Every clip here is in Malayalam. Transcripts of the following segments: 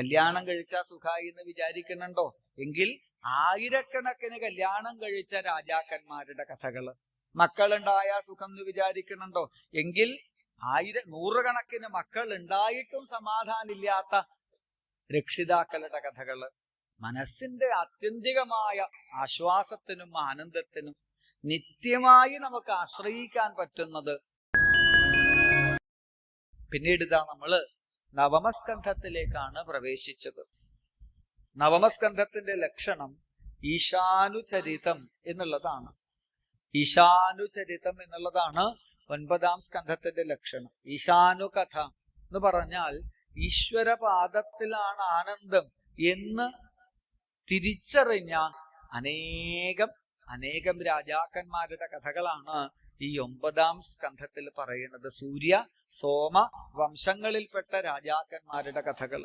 കല്യാണം കഴിച്ച സുഖായി എന്ന് വിചാരിക്കുന്നുണ്ടോ? എങ്കിൽ ആയിരക്കണക്കിന് കല്യാണം കഴിച്ച രാജാക്കന്മാരുടെ കഥകൾ മക്കളുണ്ടായ സുഖം എന്ന് വിചാരിക്കുന്നുണ്ടോ? എങ്കിൽ ആയിര നൂറുകണക്കിന് മക്കൾ ഉണ്ടായിട്ടും സമാധാനമില്ലാത്ത രക്ഷിതാക്കളുടെ കഥകൾ മനസ്സിന്റെ ആത്യന്തികമായ ആശ്വാസത്തിനും ആനന്ദത്തിനും നിത്യമായി നമുക്ക് ആശ്രയിക്കാൻ പറ്റുന്നത്. പിന്നീട് ഇതാ നമ്മൾ നവമസ്കന്ധത്തിലേക്കാണ് പ്രവേശിച്ചത്. നവമസ്കന്ധത്തിന്റെ ലക്ഷണം ഈശാനുചരിതം എന്നുള്ളതാണ്. ഈശാനുചരിതം എന്നുള്ളതാണ് ഒൻപതാം സ്കന്ധത്തിന്റെ ലക്ഷണം. ഈശാനു കഥ എന്ന് പറഞ്ഞാൽ ഈശ്വരപാദത്തിലാണ് ആനന്ദം എന്ന് തിരിച്ചറിഞ്ഞ അനേകം അനേകം രാജാക്കന്മാരുടെ കഥകളാണ് ഈ ഒമ്പതാം സ്കന്ധത്തിൽ പറയുന്നത് സൂര്യ സോമ വംശങ്ങളിൽപ്പെട്ട രാജാക്കന്മാരുടെ കഥകൾ.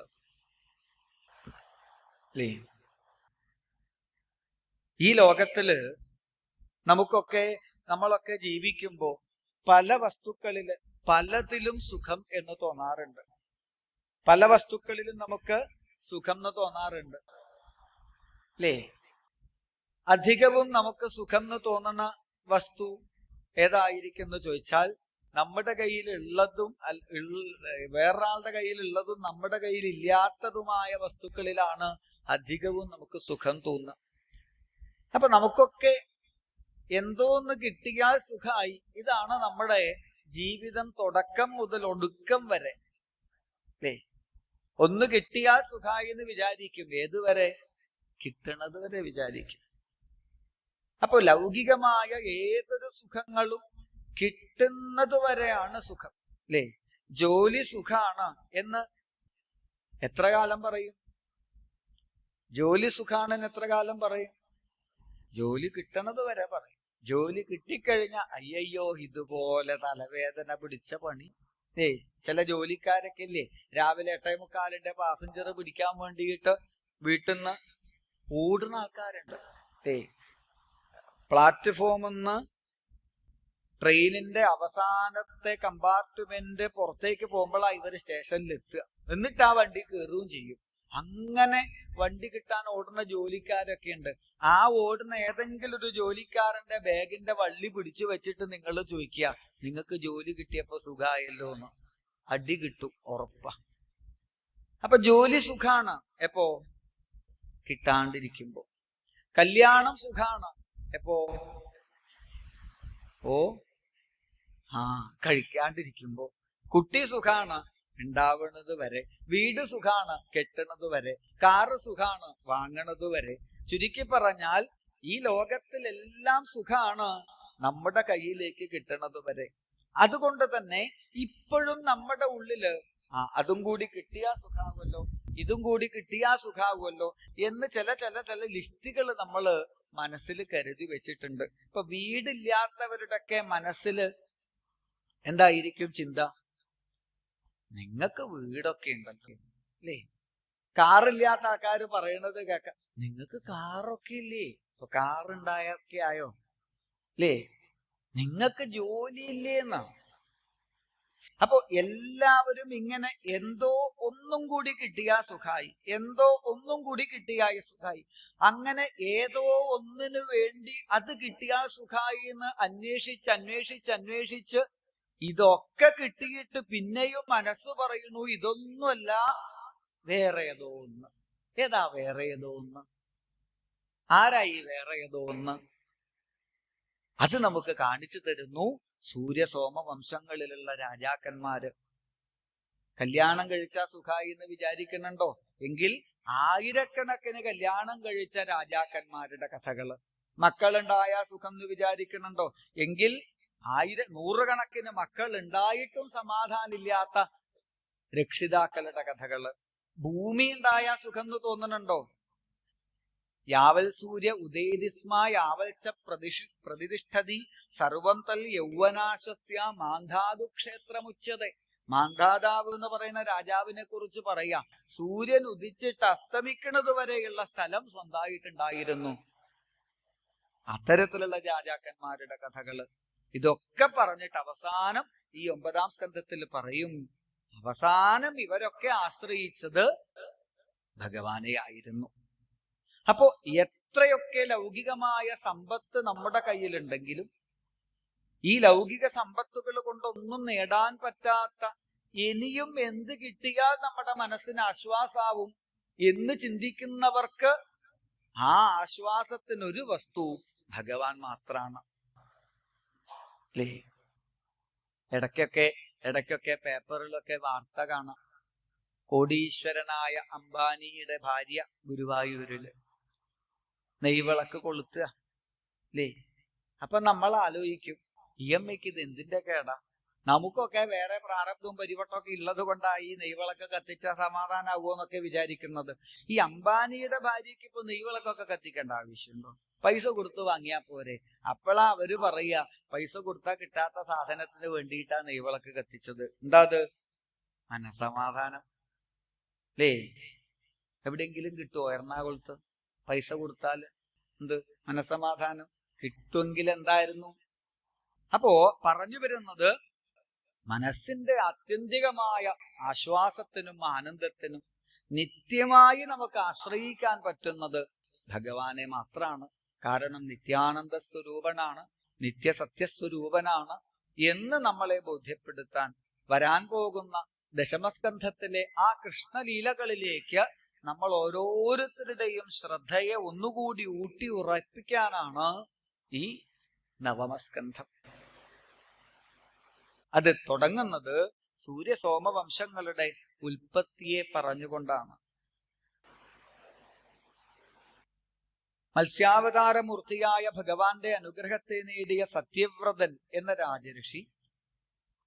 അല്ലേ ഈ ലോകത്തിൽ നമുക്കൊക്കെ നമ്മളൊക്കെ ജീവിക്കുമ്പോൾ പല വസ്തുക്കളിൽ പലതിലും സുഖം എന്ന് തോന്നാറുണ്ട്. പല വസ്തുക്കളിലും നമുക്ക് സുഖം എന്ന് തോന്നാറുണ്ട്. അല്ലേ അധികവും നമുക്ക് സുഖം എന്ന് തോന്നുന്ന വസ്തു ഏതായിരിക്കും എന്ന് ചോദിച്ചാൽ നമ്മുടെ കയ്യിൽ ഉള്ളതും വേറൊരാളുടെ കയ്യിൽ ഉള്ളതും നമ്മുടെ കയ്യിൽ ഇല്ലാത്തതുമായ വസ്തുക്കളിലാണ് അധികവും നമുക്ക് സുഖം തോന്നുക. അപ്പൊ നമുക്കൊക്കെ എന്തോന്ന് കിട്ടിയാൽ സുഖമായി ഇതാണ് നമ്മുടെ ജീവിതം തുടക്കം മുതൽ ഒടുക്കം വരെ. അല്ലേ? ഒന്ന് കിട്ടിയാൽ സുഖമായി എന്ന് വിചാരിക്കും. ഏതുവരെ? കിട്ടണത് വരെ വിചാരിക്കും. അപ്പൊ ലൗകികമായ ഏതൊരു സുഖങ്ങളും കിട്ടുന്നത് വരെയാണ് സുഖം അല്ലേ? ജോലി സുഖാണ് എന്ന് എത്ര കാലം പറയും? ജോലി സുഖാണെന്ന് എത്ര കാലം പറയും? ജോലി കിട്ടണത് വരെ പറയും. ജോലി കിട്ടിക്കഴിഞ്ഞ അയ്യോ ഇതുപോലെ തലവേദന പിടിച്ച പണി. ഏ ചില ജോലിക്കാരൊക്കെ ഇല്ലേ രാവിലെ എട്ടേ മുക്കാലിന്റെ പാസഞ്ചർ പിടിക്കാൻ വേണ്ടിയിട്ട് വീട്ടിൽ നിന്ന് ഓടുന്ന ആൾക്കാരുണ്ട്. ഏ പ്ലാറ്റ്ഫോമിൽ ട്രെയിനിന്റെ അവസാനത്തെ കമ്പാർട്ട്മെന്റ് പുറത്തേക്ക് പോകുമ്പോഴാണ് ഇവർ സ്റ്റേഷനിൽ എത്തുക എന്നിട്ട് ആ വണ്ടി കയറുകയും ചെയ്യും. അങ്ങനെ വണ്ടി കിട്ടാൻ ഓടുന്ന ജോലിക്കാരൊക്കെ ഉണ്ട് ആ ഓടുന്ന ഏതെങ്കിലും ഒരു ജോലിക്കാരന്റെ ബാഗിന്റെ വള്ളി പിടിച്ചു വെച്ചിട്ട് നിങ്ങൾ ചോദിക്കുക നിങ്ങൾക്ക് ജോലി കിട്ടിയപ്പോ സുഖമായല്ലോ എന്ന്? അടി കിട്ടും ഉറപ്പാ. അപ്പൊ ജോലി സുഖാണ് എപ്പോ? കിട്ടാണ്ടിരിക്കുമ്പോ. കല്യാണം സുഖാണ്. എപ്പോ? ഓ ആ കഴിക്കാണ്ടിരിക്കുമ്പോ കുട്ടി സുഖാണ് ഉണ്ടാവണത് വരെ വീട് സുഖാണ് കെട്ടണത് വരെ കാറ് സുഖാണ് വാങ്ങണത് വരെ. ചുരുക്കി പറഞ്ഞാൽ ഈ ലോകത്തിലെല്ലാം സുഖാണ് നമ്മുടെ കയ്യിലേക്ക് കിട്ടണത് വരെ. അതുകൊണ്ട് തന്നെ ഇപ്പോഴും നമ്മുടെ ഉള്ളിൽ ആ അതും കൂടി കിട്ടിയാ സുഖാവുമല്ലോ ഇതും കൂടി കിട്ടിയാ സുഖാവുമല്ലോ എന്ന് ചില ചില ചില ലിസ്റ്റുകൾ നമ്മൾ മനസ്സിൽ കരുതി വെച്ചിട്ടുണ്ട്. ഇപ്പൊ വീടില്ലാത്തവരുടെയൊക്കെ മനസ്സിൽ എന്തായിരിക്കും ചിന്ത? നിങ്ങൾക്ക് വീടൊക്കെ ഉണ്ടല്ലോ അല്ലേ? കാറില്ലാത്ത ആൾക്കാർ പറയണത് കേക്ക നിങ്ങൾക്ക് കാറൊക്കെ ഇല്ലേ? ഇപ്പൊ കാറുണ്ടായൊക്കെ ആയോ? അല്ലേ നിങ്ങൾക്ക് ജോലി ഇല്ലേ എന്നാ അപ്പൊ എല്ലാവരും ഇങ്ങനെ എന്തോ ഒന്നും കൂടി കിട്ടിയ സുഖായി. എന്തോ ഒന്നും കൂടി കിട്ടിയായ സുഖായി. അങ്ങനെ ഏതോ ഒന്നിനു വേണ്ടി അത് കിട്ടിയാൽ സുഖായി എന്ന് അന്വേഷിച്ച് അന്വേഷിച്ച് അന്വേഷിച്ച് ഇതൊക്കെ കിട്ടിയിട്ട് പിന്നെയും മനസ്സ് പറയുന്നു ഇതൊന്നുമല്ല വേറെ ഏതോ ഒന്ന്. ഏതാ വേറെ ഏതോ ഒന്ന്? ആരായി വേറെ ഏതോ ഒന്ന്? അത് നമുക്ക് കാണിച്ചു തരുന്നു സൂര്യസോമ വംശങ്ങളിലുള്ള രാജാക്കന്മാര്. കല്യാണം കഴിച്ച സുഖായി എന്ന് വിചാരിക്കുന്നുണ്ടോ? എങ്കിൽ ആയിരക്കണക്കിന് കല്യാണം കഴിച്ച രാജാക്കന്മാരുടെ കഥകൾ. മക്കളുണ്ടായ സുഖം എന്ന് വിചാരിക്കുന്നുണ്ടോ? എങ്കിൽ ആയിര നൂറുകണക്കിന് മക്കൾ ഉണ്ടായിട്ടും സമാധാനമില്ലാത്ത രക്ഷിതാക്കളുടെ കഥകൾ. ഭൂമി ഉണ്ടായ സുഖം എന്ന് തോന്നുന്നുണ്ടോ? യാവൽ സൂര്യ ഉദയതിസ്മ യാവൽച്ച പ്രതിഷ് പ്രതിതിഷ്ഠതി സർവം തൽ യൗവനാശസ്യ മാന്ധാതു ക്ഷേത്രമുച്ചത. മാന്ധാതാവ് എന്ന് പറയുന്ന രാജാവിനെ കുറിച്ച് പറയാ. സൂര്യൻ ഉദിച്ചിട്ട് അസ്തമിക്കുന്നത് വരെയുള്ള സ്ഥലം സ്വന്തമായിട്ടുണ്ടായിരുന്നു. അത്തരത്തിലുള്ള രാജാക്കന്മാരുടെ കഥകൾ. ഇതൊക്കെ പറഞ്ഞിട്ട് അവസാനം ഈ ഒമ്പതാം സ്കന്ധത്തിൽ പറയും അവസാനം ഇവരൊക്കെ ആശ്രയിച്ചത് ഭഗവാനെ ആയിരുന്നു. അപ്പോ എത്രയൊക്കെ ലൗകികമായ സമ്പത്ത് നമ്മുടെ കയ്യിലുണ്ടെങ്കിലും ഈ ലൗകിക സമ്പത്തുകൾ കൊണ്ടൊന്നും നേടാൻ പറ്റാത്ത ഇനിയും എന്ത് കിട്ടിയാൽ നമ്മുടെ മനസ്സിന് ആശ്വാസാവും എന്ന് ചിന്തിക്കുന്നവർക്ക് ആ ആശ്വാസത്തിനൊരു വസ്തു ഭഗവാൻ മാത്രാണ്. അല്ലേ ഇടയ്ക്കൊക്കെ ഇടയ്ക്കൊക്കെ പേപ്പറിലൊക്കെ വാർത്ത കാണാം. കോടീശ്വരനായ അംബാനിയുടെ ഭാര്യ ഗുരുവായൂരിൽ. നെയ്വിളക്ക് കൊളുത്തുക അല്ലേ? അപ്പൊ നമ്മൾ ആലോചിക്കും എം ഐക്ക് ഇത് എന്തിന്റെ കേടാ? നമുക്കൊക്കെ വേറെ പ്രാരബ്ധവും പരിവട്ടമൊക്കെ ഉള്ളത് കൊണ്ടാണ് ഈ നെയ്വിളക്ക് കത്തിച്ച സമാധാനാവോ എന്നൊക്കെ വിചാരിക്കുന്നത്. ഈ അംബാനിയുടെ ഭാര്യയ്ക്ക് ഇപ്പൊ നെയ്വിളക്കൊക്കെ കത്തിക്കേണ്ട ആവശ്യമുണ്ടോ? പൈസ കൊടുത്ത് വാങ്ങിയാ പോരെ. അപ്പോഴാ അവർ പറയുക പൈസ കൊടുത്താ കിട്ടാത്ത സാധനത്തിന് വേണ്ടിയിട്ടാ നെയ്വിളക്ക് കത്തിച്ചത്. എന്താ അത്? മനസമാധാനം അല്ലേ? എവിടെയെങ്കിലും കിട്ടുമോ എറണാകുളത്ത്? പൈസ കൊടുത്താൽ എന്ത്? മനസമാധാനം കിട്ടുമെങ്കിൽ എന്തായിരുന്നു അപ്പോ പറഞ്ഞു വരുന്നത് മനസ്സിന്റെ ആത്യന്തികമായ ആശ്വാസത്തിനും ആനന്ദത്തിനും നിത്യമായി നമുക്ക് ആശ്രയിക്കാൻ പറ്റുന്നത് ഭഗവാനെ മാത്രമാണ് കാരണം നിത്യാനന്ദ സ്വരൂപനാണ് നിത്യസത്യസ്വരൂപനാണ് എന്ന് നമ്മളെ ബോധ്യപ്പെടുത്താൻ വരാൻ പോകുന്ന ദശമസ്കന്ധത്തിലെ ആ കൃഷ്ണലീലകളിലേക്ക് നമ്മൾ ഓരോരുത്തരുടെയും ശ്രദ്ധയെ ഒന്നുകൂടി ഊട്ടി ഉറപ്പിക്കാനാണ് ഈ നവമസ്കന്ധം. അത് തുടങ്ങുന്നത് സൂര്യസോമവംശങ്ങളുടെ ഉൽപ്പത്തിയെ പറഞ്ഞുകൊണ്ടാണ്. മത്സ്യാവതാരമൂർത്തിയായ ഭഗവാന്റെ അനുഗ്രഹത്തെ നേടിയ സത്യവ്രതൻ എന്ന രാജഋഷി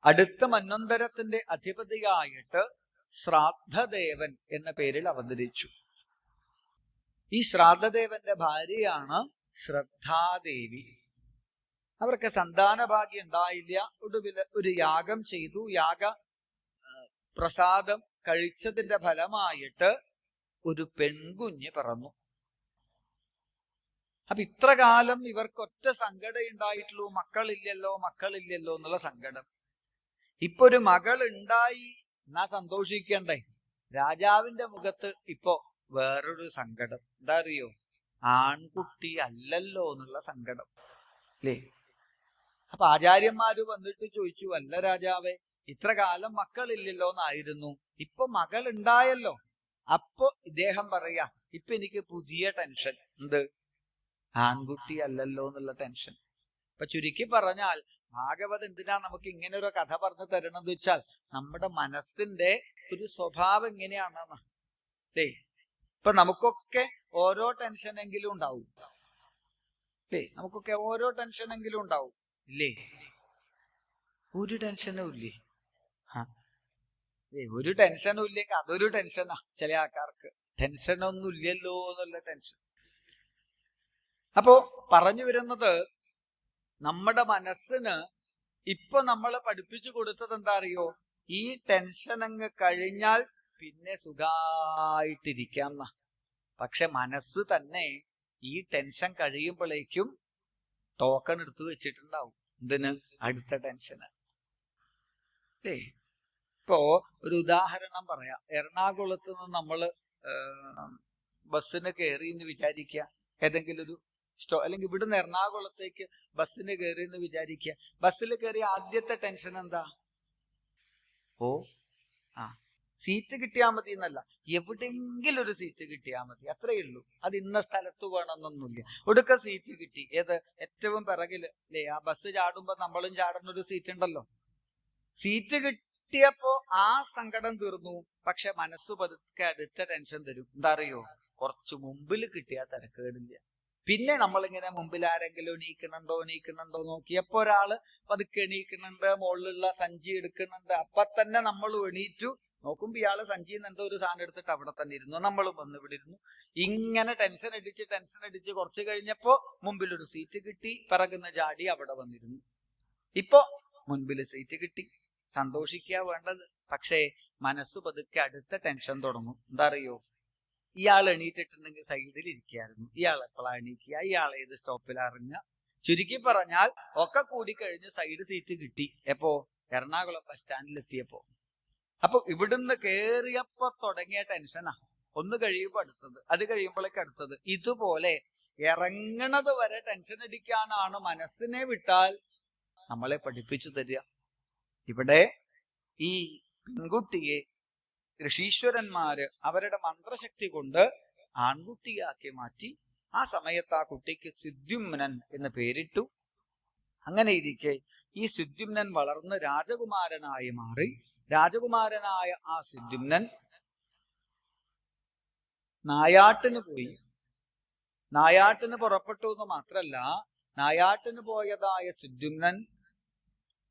അടുത്ത മന്വന്തരത്തിന്റെ അധിപതിയായിട്ട് ശ്രാദ്ധദേവൻ എന്ന പേരിൽ അവതരിച്ചു. ഈ ശ്രാദ്ധദേവന്റെ ഭാര്യയാണ് ശ്രദ്ധാദേവി. അവർക്ക് സന്താനഭാഗ്യം ഉണ്ടായില്ല. ഒടുവിൽ ഒരു യാഗം ചെയ്തു. യാഗ പ്രസാദം കഴിച്ചതിന്റെ ഫലമായിട്ട് ഒരു പെൺകുഞ്ഞ് പിറന്നു. അപ്പൊ ഇത്ര കാലം ഇവർക്ക് ഒറ്റ സങ്കടം ഉണ്ടായിട്ടുള്ളൂ. മക്കളില്ലല്ലോ മക്കളില്ലല്ലോ എന്നുള്ള സങ്കടം. ഇപ്പൊ ഒരു മകൾ ഉണ്ടായി എന്നാ സന്തോഷിക്കണ്ടേ? രാജാവിന്റെ മുഖത്ത് ഇപ്പോ വേറൊരു സങ്കടം. എന്താ അറിയോ ആൺകുട്ടി അല്ലല്ലോ എന്നുള്ള സങ്കടം. അല്ലേ അപ്പൊ ആചാര്യന്മാര് വന്നിട്ട് ചോദിച്ചു അല്ല രാജാവേ ഇത്ര കാലം മക്കളില്ലല്ലോ എന്നായിരുന്നു ഇപ്പൊ മകൾ ഉണ്ടായല്ലോ അപ്പൊ ഇദ്ദേഹം പറയാ ഇപ്പൊ എനിക്ക് പുതിയ ടെൻഷൻ. എന്ത്? ആൺകുട്ടി അല്ലല്ലോ എന്നുള്ള ടെൻഷൻ. അപ്പൊ ചുരുക്കി പറഞ്ഞാൽ ഭാഗവത് എന്തിനാ നമുക്ക് ഇങ്ങനെ ഒരു കഥ പറഞ്ഞു തരണമെന്ന് വെച്ചാൽ നമ്മുടെ മനസ്സിന്റെ ഒരു സ്വഭാവം എങ്ങനെയാണെന്ന് അല്ലേ ഇപ്പൊ നമുക്കൊക്കെ ഓരോ ടെൻഷനെങ്കിലും ഉണ്ടാവും. അല്ലേ നമുക്കൊക്കെ ഓരോ ടെൻഷനെങ്കിലും ഉണ്ടാവും. ഇല്ലേ? ഒരു ടെൻഷനും ഇല്ലേ. ഏ, ഒരു ടെൻഷനും ഇല്ലെങ്കിൽ അതൊരു ടെൻഷനാ ചില ആൾക്കാർക്ക്. ടെൻഷനൊന്നും ഇല്ലല്ലോ എന്നുള്ള ടെൻഷൻ അപ്പോ പറഞ്ഞു വരുന്നത് നമ്മുടെ മനസ്സിന് ഇപ്പൊ നമ്മൾ പഠിപ്പിച്ചു കൊടുത്തത് എന്താ അറിയോ? ഈ ടെൻഷൻ അങ്ങ് കഴിഞ്ഞാൽ പിന്നെ സുഖായിട്ടിരിക്കാം പക്ഷെ മനസ്സ് തന്നെ ഈ ടെൻഷൻ കഴിയുമ്പോഴേക്കും ടോക്കൺ എടുത്തു വെച്ചിട്ടുണ്ടാവും. എന്തിന്? അടുത്ത ടെൻഷന് അല്ലേ ഇപ്പോ ഒരു ഉദാഹരണം പറയാം. എറണാകുളത്ത് നിന്ന് നമ്മൾ ഏർ, ബസ്സിന് കയറി എന്ന് വിചാരിക്കുക ഏതെങ്കിലും ഒരു സ്റ്റോ അല്ലെങ്കിൽ ഇവിടുന്ന് എറണാകുളത്തേക്ക് ബസ്സിന് കയറി എന്ന് വിചാരിക്കുക. ബസ്സിൽ കയറി ആദ്യത്തെ ടെൻഷൻ എന്താ? ഓ ആ. സീറ്റ് കിട്ടിയാൽ മതി എന്നല്ല. എവിടെയെങ്കിലും ഒരു സീറ്റ് കിട്ടിയാൽ മതി. അത്രയേ ഉള്ളൂ. അത് ഇന്ന സ്ഥലത്ത് വേണമെന്നൊന്നുമില്ല. ഒടുക്ക സീറ്റ് കിട്ടി. ഏത്? ഏറ്റവും പിറകിൽ അല്ലേ ആ ബസ് ചാടുമ്പോൾ നമ്മളും ചാടുന്ന ഒരു സീറ്റ് ഉണ്ടല്ലോ. സീറ്റ് കിട്ടിയപ്പോ ആ സങ്കടം തീർന്നു. പക്ഷെ മനസ്സ് പതുക്കെ അടുത്ത ടെൻഷൻ തരും. എന്താ അറിയോ? കുറച്ച് മുമ്പിൽ കിട്ടിയാൽ തിരക്കേടില്ല. പിന്നെ നമ്മളിങ്ങനെ മുമ്പിൽ ആരെങ്കിലും എണീക്കണുണ്ടോ എണീക്കണുണ്ടോ നോക്കിയപ്പോ ഒരാൾ പതുക്കെ എണീക്കണുണ്ട് മുകളിലുള്ള സഞ്ചി എടുക്കുന്നുണ്ട്. അപ്പൊ തന്നെ നമ്മൾ എണീറ്റു. നോക്കുമ്പോ ഇയാൾ സഞ്ചിയിൽ നിന്ന് എന്തോ ഒരു സാധനം എടുത്തിട്ട് അവിടെ തന്നെ ഇരുന്നു. നമ്മളും വന്ന് ഇവിടെ ഇരുന്നു. ഇങ്ങനെ ടെൻഷൻ അടിച്ച് ടെൻഷൻ അടിച്ച് കുറച്ച് കഴിഞ്ഞപ്പോ മുമ്പിലൊരു സീറ്റ് കിട്ടി. പിറകുന്ന ചാടി അവിടെ വന്നിരുന്നു. ഇപ്പോ മുൻപിൽ സീറ്റ് കിട്ടി. സന്തോഷിക്കുക വേണ്ടത്. പക്ഷേ മനസ്സ് പതുക്കെ അടുത്ത ടെൻഷൻ തുടങ്ങും. എന്താ അറിയോ? ഇയാൾ എണീറ്റിട്ടുണ്ടെങ്കിൽ സൈഡിൽ ഇരിക്കുകയായിരുന്നു. ഇയാൾ എപ്പോഴാണ് എണീക്കുക? ഇയാൾ ഏത് സ്റ്റോപ്പിൽ അറിഞ്ഞ ചുരുക്കി പറഞ്ഞാൽ ഒക്കെ കൂടി കഴിഞ്ഞ് സൈഡ് സീറ്റ് കിട്ടി. എപ്പോ? എറണാകുളം ബസ് സ്റ്റാൻഡിൽ എത്തിയപ്പോ. അപ്പൊ ഇവിടുന്ന് കേറിയപ്പോ തുടങ്ങിയ ടെൻഷനാ ഒന്ന് കഴിയുമ്പോൾ അടുത്തത് അത് കഴിയുമ്പോഴേക്ക് അടുത്തത്. ഇതുപോലെ ഇറങ്ങണത് വരെ ടെൻഷൻ അടിക്കാനാണ് മനസ്സിനെ വിട്ടാൽ നമ്മളെ പഠിപ്പിച്ചു തരിക. ഇവിടെ ഈ പെൺകുട്ടിയെ ഋഷീശ്വരന്മാര് അവരുടെ മന്ത്രശക്തി കൊണ്ട് ആൺകുട്ടിയാക്കി മാറ്റി ആ സമയത്ത് ആ കുട്ടിക്ക് സിദ്ധ്യുമ്നൻ എന്ന് പേരിട്ടു. അങ്ങനെ ഇരിക്കെ ഈ സിദ്ധ്യുമ്നൻ വളർന്ന് രാജകുമാരനായി മാറി. രാജകുമാരനായ ആ സിദ്ധ്യുമ്നൻ നായാട്ടിന് പോയി. നായാട്ടിന് പുറപ്പെട്ടു എന്ന് മാത്രല്ല നായാട്ടിന് പോയതായ സിദ്ധ്യുമ്നൻ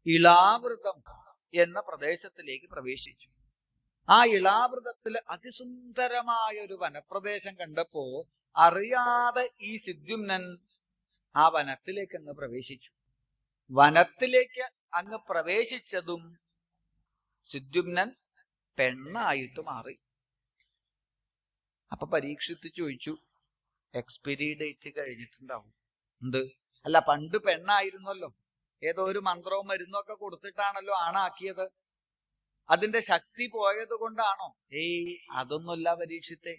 ഇളാവൃതം എന്ന പ്രദേശത്തിലേക്ക് പ്രവേശിച്ചു. ആ ഇളാവൃതത്തിൽ അതിസുന്ദരമായ ഒരു വനപ്രദേശം കണ്ടപ്പോ അറിയാതെ ഈ സിദ്ധ്യുമ്നൻ ആ വനത്തിലേക്ക് അങ്ങ് പ്രവേശിച്ചു. വനത്തിലേക്ക് അങ്ങ് പ്രവേശിച്ചതും സിദ്ധ്യുമ്നൻ പെണ്ണായിട്ട് മാറി. അപ്പൊ പരീക്ഷിച്ച് ചോദിച്ചു എക്സ്പയറി ഡേറ്റ് കഴിഞ്ഞിട്ടുണ്ടാവും. എന്ത്? അല്ല പണ്ട് പെണ്ണായിരുന്നല്ലോ. ഏതോ ഒരു മന്ത്രവും മരുന്നും ഒക്കെ കൊടുത്തിട്ടാണല്ലോ ആണാക്കിയത്. അതിന്റെ ശക്തി പോയത് കൊണ്ടാണോ? ഏയ് അതൊന്നുമല്ല പരീക്ഷത്തെ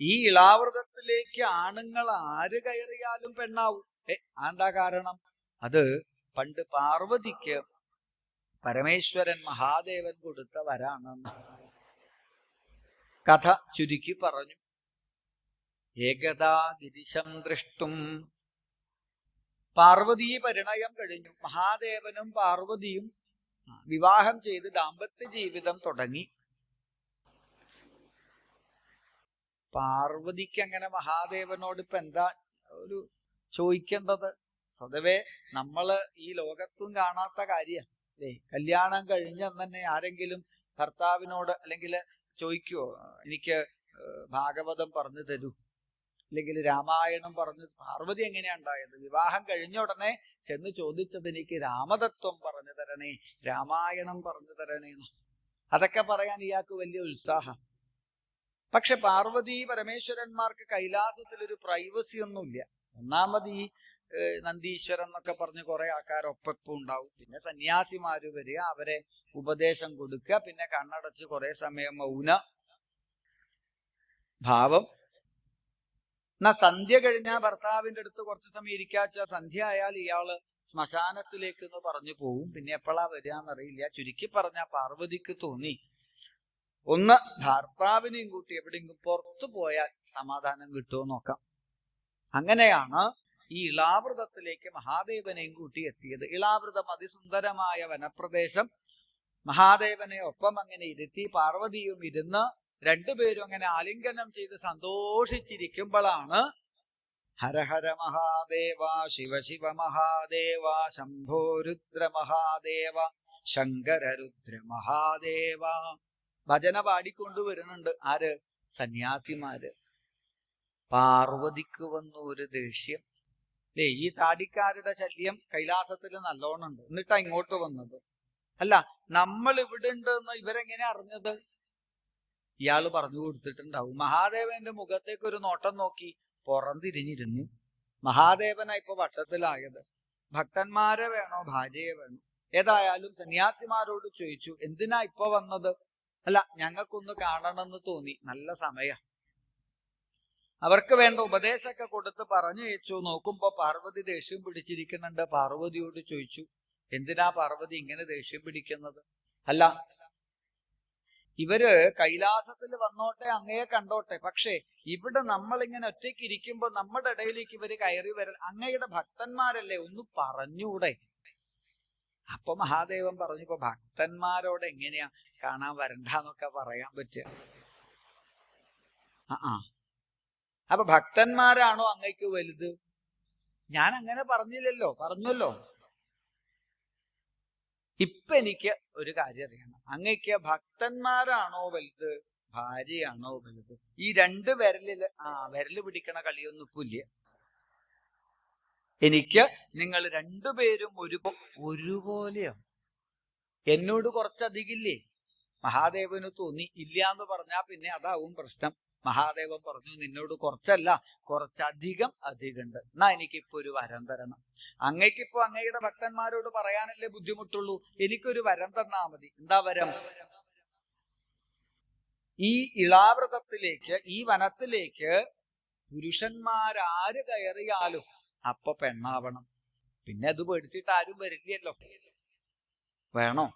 ഈ ഇളാവൃതത്തിലേക്ക് ആണുങ്ങൾ ആര് കയറിയാലും പെണ്ണാവും. ഏ ആന്താ കാരണം? അത് പണ്ട് പാർവതിക്ക് പരമേശ്വരൻ മഹാദേവൻ കൊടുത്ത വരാണെന്ന് കഥ ചുരുക്കി പറഞ്ഞു. ഏകദാ ഗിരിശം ദൃഷ്ടും. പാർവതി പരിണയം കഴിഞ്ഞു. മഹാദേവനും പാർവതിയും വിവാഹം ചെയ്ത് ദാമ്പത്യ ജീവിതം തുടങ്ങി. പാർവതിക്ക് അങ്ങനെ മഹാദേവനോട് ഇപ്പൊ എന്താ ഒരു ചോദിക്കേണ്ടത്? സ്വതവേ നമ്മൾ ഈ ലോകത്തും കാണാത്ത കാര്യ. അല്ലേ കല്യാണം കഴിഞ്ഞ തന്നെ ആരെങ്കിലും ഭർത്താവിനോട് അല്ലെങ്കിൽ ചോദിക്കുവോ? എനിക്ക് ഭാഗവതം പറഞ്ഞു തരൂ. അല്ലെങ്കിൽ രാമായണം പറഞ്ഞ് പാർവതി എങ്ങനെയാ ഉണ്ടായത്? വിവാഹം കഴിഞ്ഞ ഉടനെ ചെന്ന് ചോദിച്ചത് എനിക്ക് രാമതത്വം പറഞ്ഞു തരണേ രാമായണം പറഞ്ഞു തരണേന്ന് അതൊക്കെ പറയാൻ ഇയാൾക്ക് വലിയ ഉത്സാഹം. പക്ഷെ പാർവതി പരമേശ്വരന്മാർക്ക് കൈലാസത്തിൽ ഒരു പ്രൈവസി ഒന്നുമില്ല. ഒന്നാമത് ഈ നന്ദീശ്വരൻ എന്നൊക്കെ പറഞ്ഞ് കുറെ ആൾക്കാർ ഉണ്ടാവും. പിന്നെ സന്യാസിമാര് വരിക അവരെ ഉപദേശം കൊടുക്കുക പിന്നെ കണ്ണടച്ച് കുറെ സമയം മൗന ഭാവം എന്നാ സന്ധ്യ കഴിഞ്ഞാൽ ഭർത്താവിന്റെ അടുത്ത് കുറച്ച് സമയം ഇരിക്കാച്ച സന്ധ്യ ആയാൽ ഇയാൾ ശ്മശാനത്തിലേക്ക് എന്ന് പറഞ്ഞു പോവും. പിന്നെ എപ്പോഴാ വരികയെന്നറിയില്ല ചുരുക്കി പറഞ്ഞ പാർവതിക്ക് തോന്നി. ഒന്ന് ഭർത്താവിനെയും കൂട്ടി എവിടെയെങ്കിലും പുറത്തു പോയാൽ സമാധാനം കിട്ടുമോ നോക്കാം. അങ്ങനെയാണ് ഈ ഇളാവൃതത്തിലേക്ക് മഹാദേവനെയും കൂട്ടി എത്തിയത്. ഇളാവൃതം അതിസുന്ദരമായ വനപ്രദേശം. മഹാദേവനെ ഒപ്പം അങ്ങനെ ഇരുത്തി പാർവതിയും ഇരുന്ന് രണ്ടുപേരും അങ്ങനെ ആലിംഗനം ചെയ്ത് സന്തോഷിച്ചിരിക്കുമ്പോഴാണ് ഹരഹര മഹാദേവ ശിവ ശിവ മഹാദേവ ശംഭോ രുദ്ര മഹാദേവ മഹാദേവ. ഭജന പാടിക്കൊണ്ടുവരുന്നുണ്ട് ആര്? സന്യാസിമാര്. പാർവതിക്ക് വന്നു ഒരു ദേഷ്യം. അല്ലേ ഈ താടിക്കാരുടെ ശല്യം കൈലാസത്തിൽ നല്ലോണം ഉണ്ട് എന്നിട്ടാ ഇങ്ങോട്ട് വന്നത്. അല്ല നമ്മൾ ഇവിടെ ഉണ്ടെന്ന് ഇവരെങ്ങനെ അറിഞ്ഞത്? ഇയാൾ പറഞ്ഞു കൊടുത്തിട്ടുണ്ടാവും. മഹാദേവന്റെ മുഖത്തേക്ക് ഒരു നോട്ടം നോക്കി പുറംതിരിഞ്ഞിരുന്നു. മഹാദേവനാ ഇപ്പൊ വട്ടത്തിലായത്. ഭക്തന്മാരെ വേണോ ഭാര്യയെ വേണോ? ഏതായാലും സന്യാസിമാരോട് ചോദിച്ചു എന്തിനാ ഇപ്പൊ വന്നത്? അല്ല ഞങ്ങൾക്കൊന്ന് കാണണമെന്ന് തോന്നി. നല്ല സമയ. അവർക്ക് വേണ്ട ഉപദേശമൊക്കെ കൊടുത്ത് പറഞ്ഞു അയച്ചു. നോക്കുമ്പോ പാർവതി ദേഷ്യം പിടിച്ചിരിക്കുന്നുണ്ട്. പാർവതിയോട് ചോദിച്ചു എന്തിനാ പാർവതി ഇങ്ങനെ ദേഷ്യം പിടിക്കുന്നത്? അല്ല ഇവർ കൈലാസത്തിൽ വന്നോട്ടെ അങ്ങയെ കണ്ടോട്ടെ. പക്ഷേ ഇവിടെ നമ്മൾ ഇങ്ങനെ ഒറ്റയ്ക്ക് ഇരിക്കുമ്പോ നമ്മുടെ ഇടയിലേക്ക് ഇവർ കയറി വരൽ അങ്ങയുടെ ഭക്തന്മാരല്ലേ? ഒന്ന് പറഞ്ഞൂടെ. അപ്പൊ മഹാദേവൻ പറഞ്ഞു ഇപ്പൊ ഭക്തന്മാരോട് എങ്ങനെയാ കാണാൻ വരണ്ടെന്നൊക്കെ പറയാൻ പറ്റുക. ആ അപ്പൊ ഭക്തന്മാരാണോ അങ്ങയ്ക്ക് വലുത്? ഞാൻ അങ്ങനെ പറഞ്ഞില്ലല്ലോ പറഞ്ഞല്ലോ. ഇപ്പൊ എനിക്ക് ഒരു കാര്യം അറിയണം. അങ്ങയ്ക്ക് ഭക്തന്മാരാണോ വലുത് ഭാര്യയാണോ വലുത്? ഈ രണ്ട് വിരലിൽ ആ വിരൽ പിടിക്കണ കളിയൊന്നും ഇപ്പൊ എനിക്ക് നിങ്ങൾ രണ്ടുപേരും ഒരു ഒരുപോലെയാണ് എന്നോട് കുറച്ചധികില്ലേ മഹാദേവന് തോന്നി ഇല്ല എന്ന് പറഞ്ഞാ പിന്നെ അതാവും പ്രശ്നം. മഹാദേവൻ പറഞ്ഞു നിന്നോട് കുറച്ചല്ല കുറച്ചധികം അധികമുണ്ട്. എന്നാ എനിക്കിപ്പോ ഒരു വരം തരണം. അങ്ങയ്ക്കിപ്പോ അങ്ങയുടെ ഭക്തന്മാരോട് പറയാനല്ലേ ബുദ്ധിമുട്ടുള്ളൂ? എനിക്കൊരു വരം തന്നാ മതി. എന്താ വരം? ഈ ഇളാവൃതത്തിലേക്ക് ഈ വനത്തിലേക്ക് പുരുഷന്മാരാര് കയറിയാലും അപ്പൊ പെണ്ണാവണം. പിന്നെ അത് പേടിച്ചിട്ട് ആരും വരില്ലല്ലോ. വേണോ?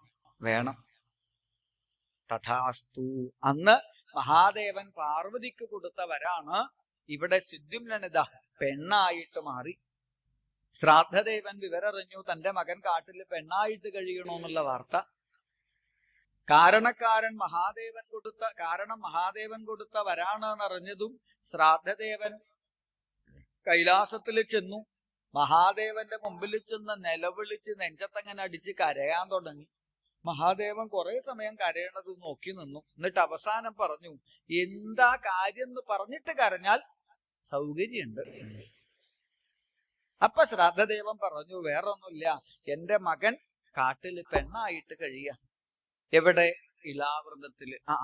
വേണം. തഥാസ്തു. അന്ന് മഹാദേവൻ പാർവതിക്ക് കൊടുത്ത വരാണ് ഇവിടെ സിദ്ധിംലനിത പെണ്ണായിട്ട് മാറി. ശ്രാദ്ധദേവൻ വിവരറിഞ്ഞു തന്റെ മകൻ കാട്ടിൽ പെണ്ണായിട്ട് കഴിയണമെന്നുള്ള വാർത്ത. കാരണക്കാരൻ മഹാദേവൻ കൊടുത്ത കാരണം മഹാദേവൻ കൊടുത്ത വരാണ് എന്നറിഞ്ഞതും ശ്രാദ്ധദേവൻ കൈലാസത്തിൽ ചെന്നു. മഹാദേവന്റെ മുമ്പിൽ ചെന്ന് നിലവിളിച്ച് നെഞ്ചത്തങ്ങനെ അടിച്ച് കരയാൻ തുടങ്ങി. മഹാദേവൻ കുറെ സമയം കരയണത് നോക്കി നിന്നു. എന്നിട്ട് അവസാനം പറഞ്ഞു എന്താ കാര്യം എന്ന് പറഞ്ഞിട്ട് കരഞ്ഞാൽ സൗകര്യമുണ്ട് അപ്പൊ ശ്രാദ്ധദേവൻ പറഞ്ഞു വേറൊന്നുമില്ല എന്റെ മകൻ കാട്ടിൽ പെണ്ണായിട്ട് കഴിയ. എവിടെ? ഇളാവൃതത്തിൽ ആ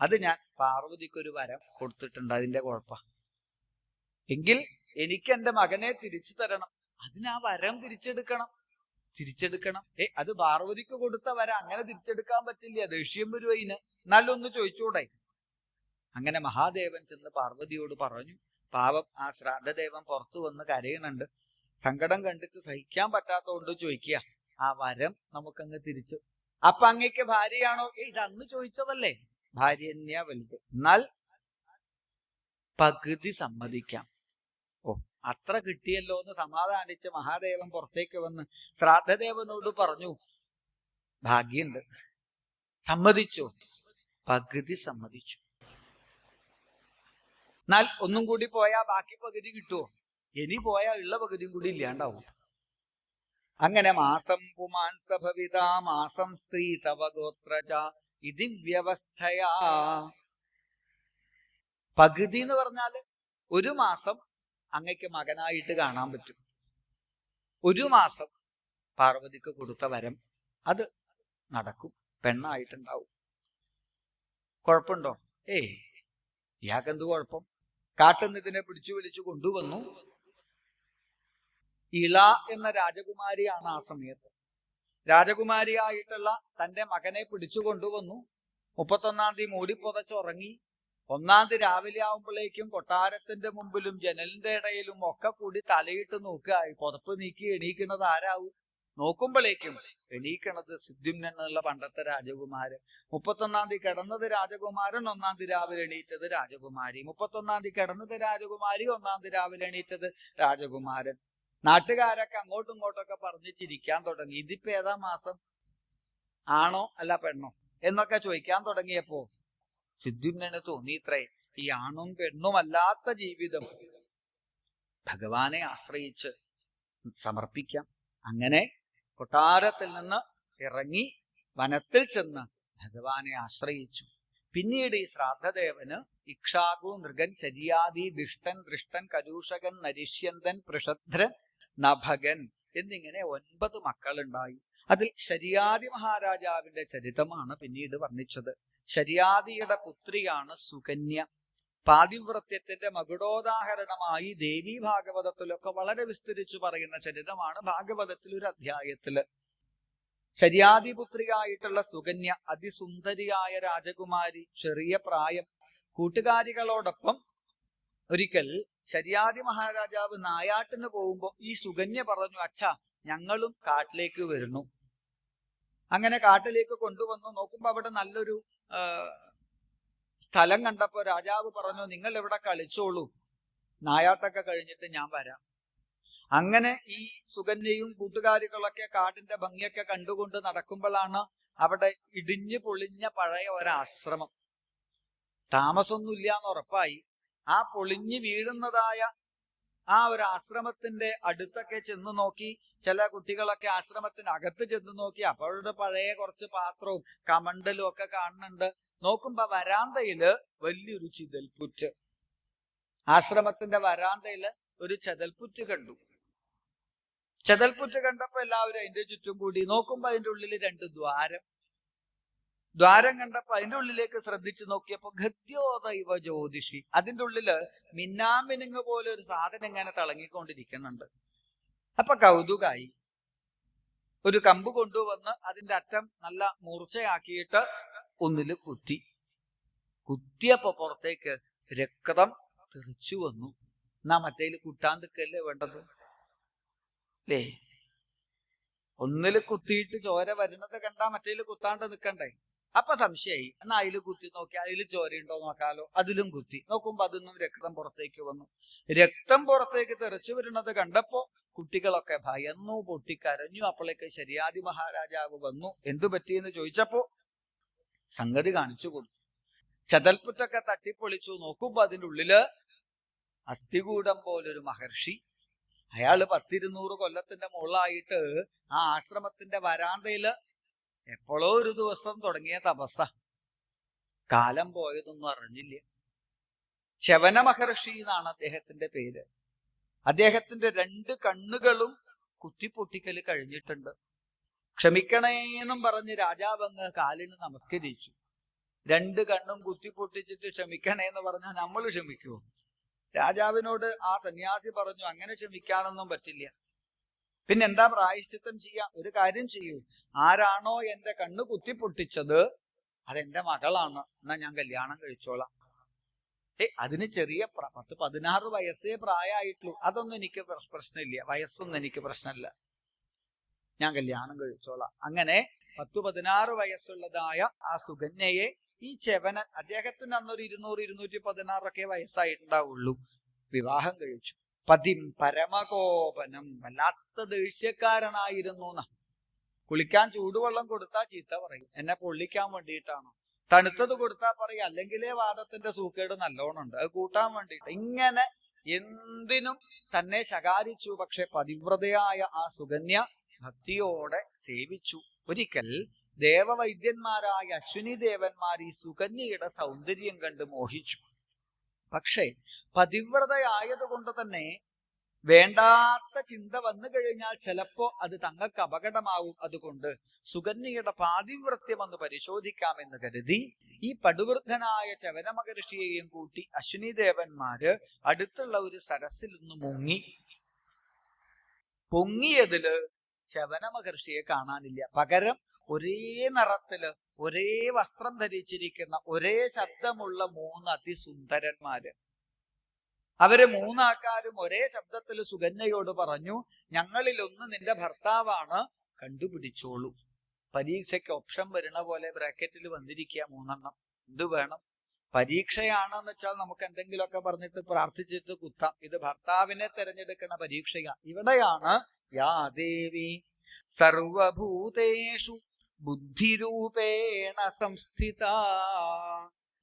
അത് ഞാൻ പാർവതിക്ക് ഒരു വരം കൊടുത്തിട്ടുണ്ട്. അതിന്റെ കുഴപ്പ. എങ്കിൽ എനിക്ക് എന്റെ മകനെ തിരിച്ചു തരണം. അതിനാ വരം തിരിച്ചെടുക്കണം. തിരിച്ചെടുക്കണം. ഏ അത് പാർവതിക്ക് കൊടുത്ത വര അങ്ങനെ തിരിച്ചെടുക്കാൻ പറ്റില്ല. ദേഷ്യം വരുവയിന് നല്ലൊന്ന് ചോദിച്ചൂടെ. അങ്ങനെ മഹാദേവൻ ചെന്ന് പാർവതിയോട് പറഞ്ഞു പാവം ആ ശ്രാദ്ധദേവൻ പുറത്തു വന്ന് കരയണുണ്ട്. സങ്കടം കണ്ടിട്ട് സഹിക്കാൻ പറ്റാത്തതുകൊണ്ട് ചോദിക്കുക. ആ വരം നമുക്കങ്ങ് തിരിച്ചു. അപ്പൊ അങ്ങക്ക് ഭാര്യയാണോ? ഇത് അന്ന് ചോദിച്ചതല്ലേ? ഭാര്യ തന്നെയാ വലുത്. എന്നാൽ പകുതി സമ്മതിക്കാം. അത്ര കിട്ടിയല്ലോ എന്ന് സമാധാനിച്ച് മഹാദേവൻ പുറത്തേക്ക് വന്ന് ശ്രാദ്ധദേവനോട് പറഞ്ഞു ഭാഗ്യുണ്ട്. സമ്മതിച്ചു. പകുതി സമ്മതിച്ചു. എന്നാൽ ഒന്നും കൂടി പോയാ ബാക്കി പകുതി കിട്ടുമോ ഇനി പോയാ ഉള്ള പകുതിയും കൂടി ഇല്ലാണ്ടാവും. അങ്ങനെ മാസം പുമാൻ സഭവിത മാസം സ്ത്രീ തവ ഗോത്രച ഇതി വ്യവസ്ഥയാ. പകുതി എന്ന് പറഞ്ഞാൽ ഒരു മാസം അങ്ങയ്ക്ക് മകനായിട്ട് കാണാൻ പറ്റും. ഒരു മാസം പാർവതിക്ക് കൊടുത്ത വരം അത് നടക്കും. പെണ്ണായിട്ടുണ്ടാവും. കുഴപ്പമുണ്ടോ? ഏയ് ഇയാൾക്കെന്ത് കുഴപ്പം? കാട്ടുന്നതിനെ പിടിച്ചു വലിച്ചു കൊണ്ടുവന്നു. ഇള എന്ന രാജകുമാരിയാണ് ആ സമയത്ത്. രാജകുമാരിയായിട്ടുള്ള തന്റെ മകനെ പിടിച്ചു കൊണ്ടുവന്നു. മുപ്പത്തൊന്നാം തീയതി മൂടി പുതച്ചുറങ്ങി ഒന്നാം തീയതി രാവിലെ ആവുമ്പോഴേക്കും കൊട്ടാരത്തിന്റെ മുമ്പിലും ജനലിന്റെ ഇടയിലും ഒക്കെ കൂടി തലയിട്ട് നോക്കുക. പുതപ്പ് നീക്കി എണീക്കുന്നത് ആരാവും? നോക്കുമ്പോഴേക്കും എണീക്കണത് സിദ്ധിംനൻ എന്നുള്ള പണ്ടത്തെ രാജകുമാരൻ. മുപ്പത്തൊന്നാം തീയതി കിടന്നത് രാജകുമാരൻ ഒന്നാം തീയതി രാവിലെ എണീറ്റത് രാജകുമാരി. മുപ്പത്തൊന്നാം തീയതി കിടന്നത് രാജകുമാരി ഒന്നാം തീയതി രാവിലെ എണീറ്റത് രാജകുമാരൻ. നാട്ടുകാരൊക്കെ അങ്ങോട്ടും ഇങ്ങോട്ടൊക്കെ പറഞ്ഞ് ചിരിക്കാൻ തുടങ്ങി. ഇതിപ്പോ ഏതാ മാസം? ആണോ അല്ല പെണ്ണോ എന്നൊക്കെ ചോദിക്കാൻ തുടങ്ങിയപ്പോ സിദ്ധിംനന് തോന്നിയിത്രേ. ഈ ആണും പെണ്ണും അല്ലാത്ത ജീവിതം. ഭഗവാനെ ആശ്രയിച്ച് സമർപ്പിക്കാം. അങ്ങനെ കൊട്ടാരത്തിൽ നിന്ന് ഇറങ്ങി വനത്തിൽ ചെന്ന് ഭഗവാനെ ആശ്രയിച്ചു. പിന്നീട് ഈ ശ്രാദ്ധദേവന് ഇക്ഷാകു നൃഗൻ ശരിയാദി ദിഷ്ടൻ ദൃഷ്ടൻ കരൂഷകൻ നരിഷ്യന്തൻ പൃഷധ്രൻ നഭകൻ എന്നിങ്ങനെ ഒൻപത് മക്കളുണ്ടായി. അതിൽ ശരിയാദി മഹാരാജാവിന്റെ ചരിതമാണ് പിന്നീട് വർണിച്ചത്. ശരിയാദിയുടെ പുത്രിയാണ് സുകന്യ. പാതിവ്രത്യത്തിന്റെ മകുടോദാഹരണമായി ദേവി ഭാഗവതത്തിലൊക്കെ വളരെ വിസ്തരിച്ചു പറയുന്ന ചരിതമാണ് ഭാഗവതത്തിൽ ഒരു അധ്യായത്തിൽ. ശരിയാദിപുത്രിയായിട്ടുള്ള സുകന്യ അതിസുന്ദരിയായ രാജകുമാരി ചെറിയ പ്രായം. കൂട്ടുകാരികളോടൊപ്പം ഒരിക്കൽ ശരിയാദി മഹാരാജാവ് നായാട്ടിന് പോകുമ്പോൾ ഈ സുകന്യ പറഞ്ഞു അച്ഛ ഞങ്ങളും കാട്ടിലേക്ക് വരുന്നു. അങ്ങനെ കാട്ടിലേക്ക് കൊണ്ടുവന്നു. നോക്കുമ്പോ അവിടെ നല്ലൊരു സ്ഥലം കണ്ടപ്പോ രാജാവ് പറഞ്ഞു നിങ്ങൾ ഇവിടെ കളിച്ചോളൂ. നായാട്ടൊക്കെ കഴിഞ്ഞിട്ട് ഞാൻ വരാം. അങ്ങനെ ഈ സുകന്യയും കൂട്ടുകാരികളൊക്കെ കാട്ടിന്റെ ഭംഗിയൊക്കെ കണ്ടുകൊണ്ട് നടക്കുമ്പോഴാണ് അവിടെ ഇടിഞ്ഞു പൊളിഞ്ഞ പഴയ ഒരാശ്രമം. താമസമൊന്നുമില്ല എന്ന് ഉറപ്പായി. ആ പൊളിഞ്ഞു വീഴുന്നതായ ആ ഒരു ആശ്രമത്തിന്റെ അടുത്തൊക്കെ ചെന്ന് നോക്കി. ചില കുട്ടികളൊക്കെ ആശ്രമത്തിനകത്ത് ചെന്ന് നോക്കി. അപ്പോഴുടെ പഴയ കുറച്ച് പാത്രവും കമണ്ടലും ഒക്കെ കാണുന്നുണ്ട്. നോക്കുമ്പോ വരാന്തയിൽ വലിയൊരു ചിതൽപുറ്റ്. ആശ്രമത്തിന്റെ വരാന്തയിൽ ഒരു ചതൽപുറ്റ് കണ്ടു. ചതൽപുറ്റ് കണ്ടപ്പോ എല്ലാവരും അതിന്റെ ചുറ്റും കൂടി. നോക്കുമ്പോ അതിന്റെ ഉള്ളിൽ രണ്ട് ദ്വാരം. ദ്വാരം കണ്ടപ്പോ അതിന്റെ ഉള്ളിലേക്ക് ശ്രദ്ധിച്ചു നോക്കിയപ്പോ ഗദ്യോദൈവ ജ്യോതിഷി. അതിന്റെ ഉള്ളിൽ മിന്നാമിനുങ്ങ് പോലെ ഒരു സാധനം ഇങ്ങനെ തിളങ്ങിക്കൊണ്ടിരിക്കുന്നുണ്ട്. അപ്പൊ കൗതുകായി. ഒരു കമ്പ് കൊണ്ടുവന്ന് അതിന്റെ അറ്റം നല്ല മൂർച്ചയാക്കിയിട്ട് ഒന്നിൽ കുത്തി. കുത്തിയപ്പോ പുറത്തേക്ക് രക്തം തെറിച്ചു വന്നു. എന്നാ മറ്റേൽ കുട്ടാൻ വേണ്ടത്? അല്ലേ ഒന്നിൽ കുത്തിയിട്ട് ചോര വരുന്നത് കണ്ടാ മറ്റേൽ കുത്താണ്ട് നിൽക്കണ്ടേ അപ്പൊ സംശയമായി എന്നാ അതിൽ കുത്തി നോക്കി അതിൽ ചോരയുണ്ടോ നോക്കാലോ. അതിലും കുത്തി. നോക്കുമ്പോ അതിന്നും രക്തം പുറത്തേക്ക് വന്നു. രക്തം പുറത്തേക്ക് തെറിച്ചു വരുന്നത് കണ്ടപ്പോ കുട്ടികളൊക്കെ ഭയന്നു പൊട്ടിക്കരഞ്ഞു. അപ്പോഴേക്ക് ശരിയാദി മഹാരാജാവ് വന്നു. എന്തു പറ്റിയെന്ന് ചോദിച്ചപ്പോ സംഗതി കാണിച്ചു കൊടുത്തു. ചതൽപുറ്റൊക്കെ തട്ടിപ്പൊളിച്ചു. നോക്കുമ്പോ അതിന്റെ ഉള്ളിൽ അസ്ഥികൂടം പോലൊരു മഹർഷി. അയാൾ പത്തിരുന്നൂറ് കൊല്ലത്തിന്റെ മുകളായിട്ട് ആ ആശ്രമത്തിന്റെ വരാന്തയിൽ എപ്പോഴോ ഒരു ദിവസം തുടങ്ങിയ തപസ്സ. കാലം പോയതൊന്നും അറിഞ്ഞില്ല. ശവന മഹർഷി എന്നാണ് അദ്ദേഹത്തിന്റെ പേര്. അദ്ദേഹത്തിന്റെ രണ്ട് കണ്ണുകളും കുത്തിപ്പൊട്ടിക്കൽ കഴിഞ്ഞിട്ടുണ്ട്. ക്ഷമിക്കണേ ക്ഷമിക്കണേന്നും പറഞ്ഞ് രാജാവ് രാജാവങ്ങ് കാലിന് നമസ്കരിച്ചു. രണ്ട് കണ്ണും കുത്തിപ്പൊട്ടിച്ചിട്ട് ക്ഷമിക്കണേന്ന് പറഞ്ഞാൽ നമ്മൾ ക്ഷമിക്കുമോ രാജാവിനോട് ആ സന്യാസി പറഞ്ഞു അങ്ങനെ ക്ഷമിക്കാനൊന്നും പറ്റില്ല. പിന്നെ എന്താ പ്രായശ്ചിത്തം ചെയ്യാം? ഒരു കാര്യം ചെയ്യൂ. ആരാണോ എന്റെ കണ്ണ് കുത്തിപ്പൊട്ടിച്ചത് അതെന്റെ മകളാണ്. എന്നാ ഞാൻ കല്യാണം കഴിച്ചോളാം. ഏ അതിന് ചെറിയ പത്ത് പതിനാറ് വയസ്സേ പ്രായമായിട്ടുള്ളൂ അതൊന്നും എനിക്ക് പ്രശ്നമില്ല. വയസ്സൊന്നും എനിക്ക് പ്രശ്നമില്ല. ഞാൻ കല്യാണം കഴിച്ചോളാം. അങ്ങനെ പത്തു പതിനാറ് വയസ്സുള്ളതായ ആ സുകന്യയെ ഈ ചെവനൻ അദ്ദേഹത്തിന് അന്നൊരു ഇരുന്നൂറ് ഇരുന്നൂറ്റി പതിനാറൊക്കെ വയസ്സായിട്ടുണ്ടാവുള്ളൂ. വിവാഹം കഴിച്ചു. പതിം പരമകോപനം. വല്ലാത്ത ദേഷ്യക്കാരനായിരുന്നു എന്നാ കുളിക്കാൻ ചൂടുവെള്ളം കൊടുത്താൽ ചീത്ത പറയും. എന്നെ പൊള്ളിക്കാൻ വേണ്ടിയിട്ടാണോ? തണുത്തത് കൊടുത്താൽ പറയും. അല്ലെങ്കിലേ വാദത്തിന്റെ സൂക്കേട് നല്ലോണം ഉണ്ട് അത് കൂട്ടാൻ വേണ്ടിയിട്ട്. ഇങ്ങനെ എന്തിനും തന്നെ ശകാരിച്ചു. പക്ഷെ പതിവ്രതയായ ആ സുഗന്യ ഭക്തിയോടെ സേവിച്ചു. ഒരിക്കൽ ദേവവൈദ്യന്മാരായ അശ്വിനി ദേവന്മാർ ഈ സുകന്യയുടെ സൗന്ദര്യം കണ്ട് മോഹിച്ചു. പക്ഷേ പതിവ്രതയായതുകൊണ്ട് തന്നെ വേണ്ടാത്ത ചിന്ത വന്നു കഴിഞ്ഞാൽ ചിലപ്പോ അത് തങ്ങൾക്ക് അപകടമാവും അതുകൊണ്ട് സുകന്യയുടെ പാതിവൃത്യം ഒന്ന് പരിശോധിക്കാമെന്ന് കരുതി ഈ പടുവൃദ്ധനായ ചവന മഹർഷിയെയും കൂട്ടി അശ്വിനി ദേവന്മാര് അടുത്തുള്ള ഒരു സരസിൽ നിന്ന് മുങ്ങി. പൊങ്ങിയതിൽ ചവന മഹർഷിയെ കാണാനില്ല. പകരം ഒരേ നിറത്തിൽ ഒരേ വസ്ത്രം ധരിച്ചിരിക്കുന്ന ഒരേ ശബ്ദമുള്ള മൂന്ന് അതിസുന്ദരന്മാര്. അവർ മൂന്നാൾക്കാരും ഒരേ ശബ്ദത്തിൽ സുകന്യയോട് പറഞ്ഞു ഞങ്ങളിൽ ഒന്ന് നിന്റെ ഭർത്താവാണ് കണ്ടുപിടിച്ചോളൂ. പരീക്ഷയ്ക്ക് ഓപ്ഷൻ വരുന്ന പോലെ ബ്രാക്കറ്റിൽ വന്നിരിക്കുക മൂന്നെണ്ണം. എന്ത് വേണം? പരീക്ഷയാണെന്ന് വെച്ചാൽ നമുക്ക് എന്തെങ്കിലുമൊക്കെ പറഞ്ഞിട്ട് പ്രാർത്ഥിച്ചിട്ട് കുത്താം. ഇത് ഭർത്താവിനെ തെരഞ്ഞെടുക്കുന്ന പരീക്ഷയാണ് ഇവിടെയാണ് യാ ദേവി സർവഭൂതേഷു ബുദ്ധിരൂപേണ സംസ്ഥിത.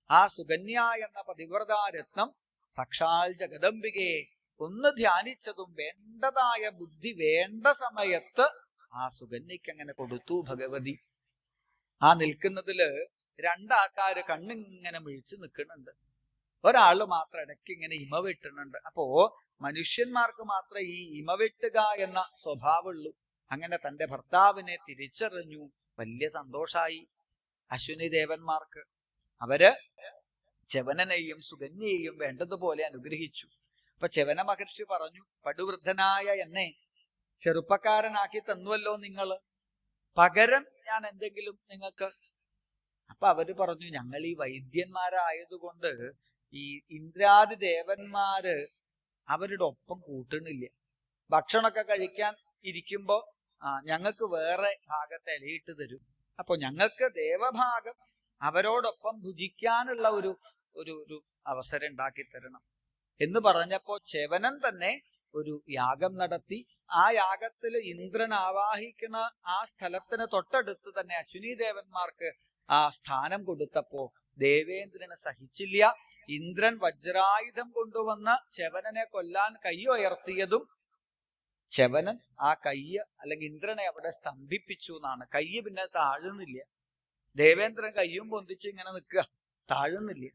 ആ സുകന്യ എന്ന പതിവ്രതാരത്നം സാക്ഷാൽ ജഗദംബികയെ ഒന്ന് ധ്യാനിച്ചതും വേണ്ടതായ ബുദ്ധി വേണ്ട സമയത്ത് ആ സുകന്യക്ക് അങ്ങനെ കൊടുത്തു ഭഗവതി. ആ നിൽക്കുന്നതിൽ രണ്ടാൾക്കാര് കണ്ണിങ്ങനെ മിഴിച്ചു നിൽക്കുന്നുണ്ട്. ഒരാൾ മാത്രം ഇടയ്ക്ക് ഇങ്ങനെ ഇമ വെട്ടുന്നുണ്ട്. അപ്പോ മനുഷ്യന്മാർക്ക് മാത്രമേ ഈ ഇമ വെട്ടുക എന്ന സ്വഭാവമുള്ളൂ. അങ്ങനെ തന്റെ ഭർത്താവിനെ തിരിച്ചറിഞ്ഞു. വലിയ സന്തോഷായി. അശ്വിനി ദേവന്മാർക്ക്. അവർ ചെവനനെയും സുകന്യയെയും വേണ്ടതുപോലെ അനുഗ്രഹിച്ചു. അപ്പൊ ചെവന മഹർഷി പറഞ്ഞു പടുവൃദ്ധനായ എന്നെ ചെറുപ്പക്കാരനാക്കി തന്നുവല്ലോ നിങ്ങൾ പകരം ഞാൻ എന്തെങ്കിലും നിങ്ങൾക്ക് അപ്പൊ അവർ പറഞ്ഞു ഞങ്ങൾ ഈ വൈദ്യന്മാരായതുകൊണ്ട് ഈ ഇന്ദ്രാദി ദേവന്മാര് അവരുടെ ഒപ്പം കൂട്ടണില്ല ഭക്ഷണമൊക്കെ കഴിക്കാൻ ഇരിക്കുമ്പോ ആ ഞങ്ങൾക്ക് വേറെ ഭാഗത്ത് ഇലയിട്ട് തരും. അപ്പൊ ഞങ്ങൾക്ക് ദേവഭാഗം അവരോടൊപ്പം ഭുജിക്കാനുള്ള ഒരു ഒരു ഒരു അവസരം ഉണ്ടാക്കി തരണം. എന്ന് പറഞ്ഞപ്പോ ചെവനൻ തന്നെ ഒരു യാഗം നടത്തി. ആ യാഗത്തിൽ ഇന്ദ്രൻ ആവാഹിക്കുന്ന ആ സ്ഥലത്തിന് തൊട്ടടുത്ത് തന്നെ അശ്വിനി ദേവന്മാർക്ക് ആ സ്ഥാനം കൊടുത്തപ്പോ ദേവേന്ദ്രന് സഹിച്ചില്ല. ഇന്ദ്രൻ വജ്രായുധം കൊണ്ടുവന്ന് ചെവനനെ കൊല്ലാൻ കയ്യുയർത്തിയതും ചെവനൻ ആ കയ്യ് അല്ലെങ്കിൽ ഇന്ദ്രനെ അവിടെ സ്തംഭിപ്പിച്ചു എന്നാണ്. കയ്യ് പിന്നെ താഴുന്നില്ല. ദേവേന്ദ്രൻ കയ്യും പൊന്തിച്ച് ഇങ്ങനെ നിൽക്കുക. താഴുന്നില്ല.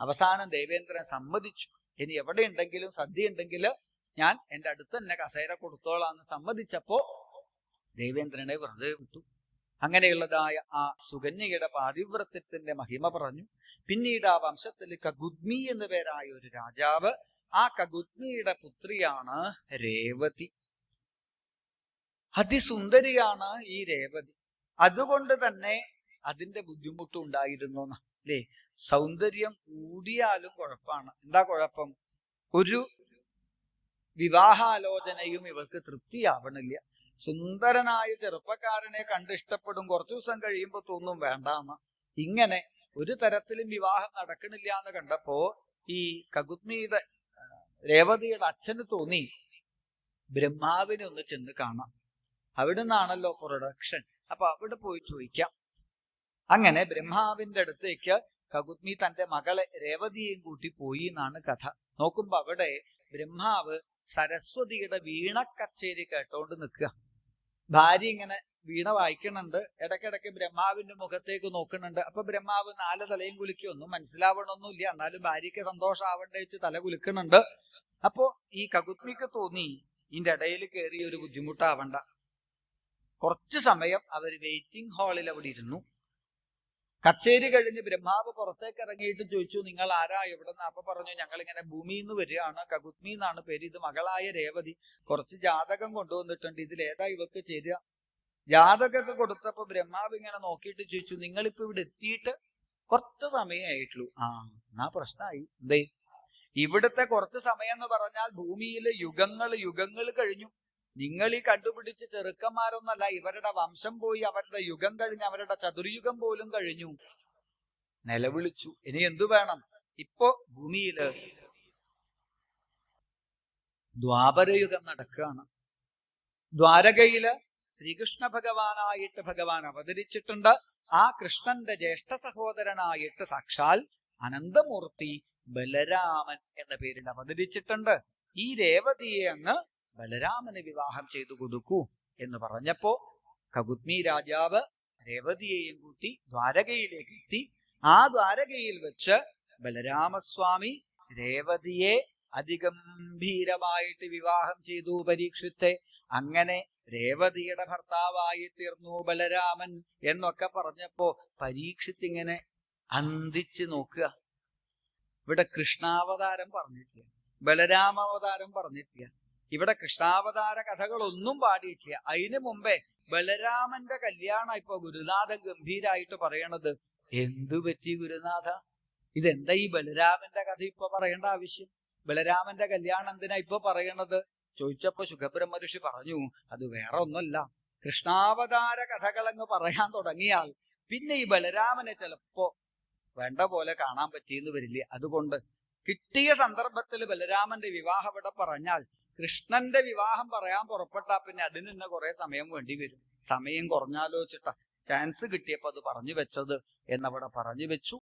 അവസാനം ദേവേന്ദ്രൻ സമ്മതിച്ചു. ഇനി എവിടെ ഉണ്ടെങ്കിലും സദ്യ ഉണ്ടെങ്കിൽ ഞാൻ എന്റെ അടുത്ത് തന്നെ കസേര കൊടുത്തോളാന്ന് സമ്മതിച്ചപ്പോ ദേവേന്ദ്രനെ വെറുതെ വിട്ടു. അങ്ങനെയുള്ളതായ ആ സുകന്യയുടെ പാതിവ്രത്യത്തിന്റെ മഹിമ പറഞ്ഞു. പിന്നീട് ആ വംശത്തിൽ കഗുദ്മി എന്ന് പേരായ ഒരു രാജാവ് ആ കഗുദ്മിയുടെ പുത്രിയാണ് രേവതി. അതിസുന്ദരിയാണ് ഈ രേവതി. അതുകൊണ്ട് തന്നെ അതിന്റെ ബുദ്ധിമുട്ട് ഉണ്ടായിരുന്നു അല്ലേ സൗന്ദര്യം കൂടിയാലും കുഴപ്പമാണ്. എന്താ കുഴപ്പം? ഒരു വിവാഹാലോചനയും ഇവൾക്ക് തൃപ്തിയാവണില്ല. സുന്ദരനായ ചെറുപ്പക്കാരനെ കണ്ട് ഇഷ്ടപ്പെടും കുറച്ചു ദിവസം കഴിയുമ്പോൾ തോന്നും വേണ്ടാന്ന്. ഇങ്ങനെ ഒരു തരത്തിലും വിവാഹം നടക്കണില്ല എന്ന് കണ്ടപ്പോ ഈ കകുത്മിയുടെ രേവതിയുടെ അച്ഛന് തോന്നി ബ്രഹ്മാവിനെ ഒന്ന് ചെന്ന് കാണാം. അവിടെ നിന്നാണല്ലോ പ്രൊഡക്ഷൻ അപ്പൊ അവിടെ പോയി ചോദിക്കാം. അങ്ങനെ ബ്രഹ്മാവിന്റെ അടുത്തേക്ക് കകുത്മി തന്റെ മകളെ രേവതിയെയും കൂട്ടി പോയി എന്നാണ് കഥ. നോക്കുമ്പോ അവിടെ ബ്രഹ്മാവ് സരസ്വതിയുടെ വീണക്കച്ചേരി കേട്ടോണ്ട് നിൽക്കുക. ഭാര്യ ഇങ്ങനെ വീണ വായിക്കണുണ്ട് ഇടയ്ക്കിടയ്ക്ക് ബ്രഹ്മാവിന്റെ മുഖത്തേക്ക് നോക്കുന്നുണ്ട്. അപ്പൊ ബ്രഹ്മാവ് നാല് തലയും കുലുക്കിയൊന്നും മനസ്സിലാവണമൊന്നും മനസ്സിലാവണമൊന്നുമില്ല. എന്നാലും ഭാര്യയ്ക്ക് സന്തോഷമാവണ്ട വെച്ച് തല കുലുക്കുന്നുണ്ട്. അപ്പോ ഈ കകുത്മിക്ക് തോന്നി ഇതിന്റെ ഇടയിൽ കയറി ഒരു ബുദ്ധിമുട്ടാവണ്ട. കുറച്ച് സമയം അവർ വെയിറ്റിംഗ് ഹാളിൽ അവിടെ ഇരുന്നു. കച്ചേരി കഴിഞ്ഞ് ബ്രഹ്മാവ് പുറത്തേക്ക് ഇറങ്ങിയിട്ട് ചോദിച്ചു നിങ്ങൾ ആരാ? എവിടെ നിന്ന് അപ്പൊ പറഞ്ഞു ഞങ്ങൾ ഇങ്ങനെ ഭൂമിയിൽ നിന്ന് വരികയാണ്. കകുത്മി എന്നാണ് പേര്. ഇത് മകളായ രേവതി. കുറച്ച് ജാതകം കൊണ്ടുവന്നിട്ടുണ്ട്. ഇതിൽ ഏതാ ഇവക്ക് ചേരുക? ജാതകമൊക്കെ കൊടുത്തപ്പോ ബ്രഹ്മാവ് ഇങ്ങനെ നോക്കിയിട്ട് ചോദിച്ചു നിങ്ങളിപ്പോ ഇവിടെ എത്തിയിട്ട് കുറച്ച് സമയമായിട്ടുള്ളൂ ആ എന്നാ പ്രശ്നമായി എന്തേ ഇവിടുത്തെ കുറച്ച് സമയം എന്ന് പറഞ്ഞാൽ ഭൂമിയിലെ യുഗങ്ങൾ യുഗങ്ങൾ കഴിഞ്ഞു. നിങ്ങൾ ഈ കണ്ടുപിടിച്ച ചെറുക്കന്മാരൊന്നല്ല ഇവരുടെ വംശം പോയി അവരുടെ യുഗം കഴിഞ്ഞ് അവരുടെ ചതുർയുഗം പോലും കഴിഞ്ഞു. നിലവിളിച്ചു. ഇനി എന്തു വേണം? ഇപ്പോ ഭൂമിയിൽ ദ്വാപരയുഗം നടക്കുകയാണ്. ദ്വാരകയിൽ ശ്രീകൃഷ്ണ ഭഗവാനായിട്ട് ഭഗവാൻ അവതരിച്ചിട്ടുണ്ട്. ആ കൃഷ്ണന്റെ ജ്യേഷ്ഠ സഹോദരനായിട്ട് സാക്ഷാൽ അനന്തമൂർത്തി ബലരാമൻ എന്ന പേരിൽ അവതരിച്ചിട്ടുണ്ട്. ഈ രേവതിയെ അങ്ങ് ബലരാമന് വിവാഹം ചെയ്തു കൊടുക്കൂ എന്ന് പറഞ്ഞപ്പോ കകുത്മി രാജാവ് രേവതിയെയും കൂട്ടി ദ്വാരകയിലേക്ക് എത്തി. ആ ദ്വാരകയിൽ വെച്ച് ബലരാമസ്വാമി രേവതിയെ അതിഗംഭീരമായിട്ട് വിവാഹം ചെയ്തു പരീക്ഷിത്തെ. അങ്ങനെ രേവതിയുടെ ഭർത്താവായി തീർന്നു ബലരാമൻ എന്നൊക്കെ പറഞ്ഞപ്പോ പരീക്ഷത്തിങ്ങനെ അന്തിച്ച് നോക്കുക. ഇവിടെ കൃഷ്ണാവതാരം പറഞ്ഞിട്ടില്ല. ബലരാമാവതാരം പറഞ്ഞിട്ടില്ല. ഇവിടെ കൃഷ്ണാവതാര കഥകളൊന്നും പാടിയിട്ടില്ല. അതിനു മുമ്പേ ബലരാമന്റെ കല്യാണം ഇപ്പൊ ഗുരുനാഥൻ ഗംഭീരായിട്ട് പറയണത്. എന്തു പറ്റി ഗുരുനാഥ? ഇതെന്താ ഈ ബലരാമന്റെ കഥ ഇപ്പൊ പറയേണ്ട ആവശ്യം? ബലരാമന്റെ കല്യാണം എന്തിനാ ഇപ്പൊ പറയണത്? ചോദിച്ചപ്പോ സുഖബ്രഹ്മ ഋഷി പറഞ്ഞു അത് വേറെ ഒന്നുമല്ല കൃഷ്ണാവതാര കഥകളങ്ങ് പറയാൻ തുടങ്ങിയാൽ പിന്നെ ഈ ബലരാമനെ ചിലപ്പോ വേണ്ട പോലെ കാണാൻ പറ്റിയെന്ന് വരില്ലേ. അതുകൊണ്ട് കിട്ടിയ സന്ദർഭത്തിൽ ബലരാമന്റെ വിവാഹം ഇവിടെ പറഞ്ഞാൽ കൃഷ്ണന്റെ വിവാഹം പറയാൻ പുറപ്പെട്ടാ പിന്നെ അതിന് തന്നെ കുറെ സമയം വേണ്ടി വരും. സമയം കുറഞ്ഞാലോചിച്ചിട്ട. ചാൻസ് കിട്ടിയപ്പോ അത് പറഞ്ഞു വെച്ചത് എന്നവിടെ പറഞ്ഞു വെച്ചു.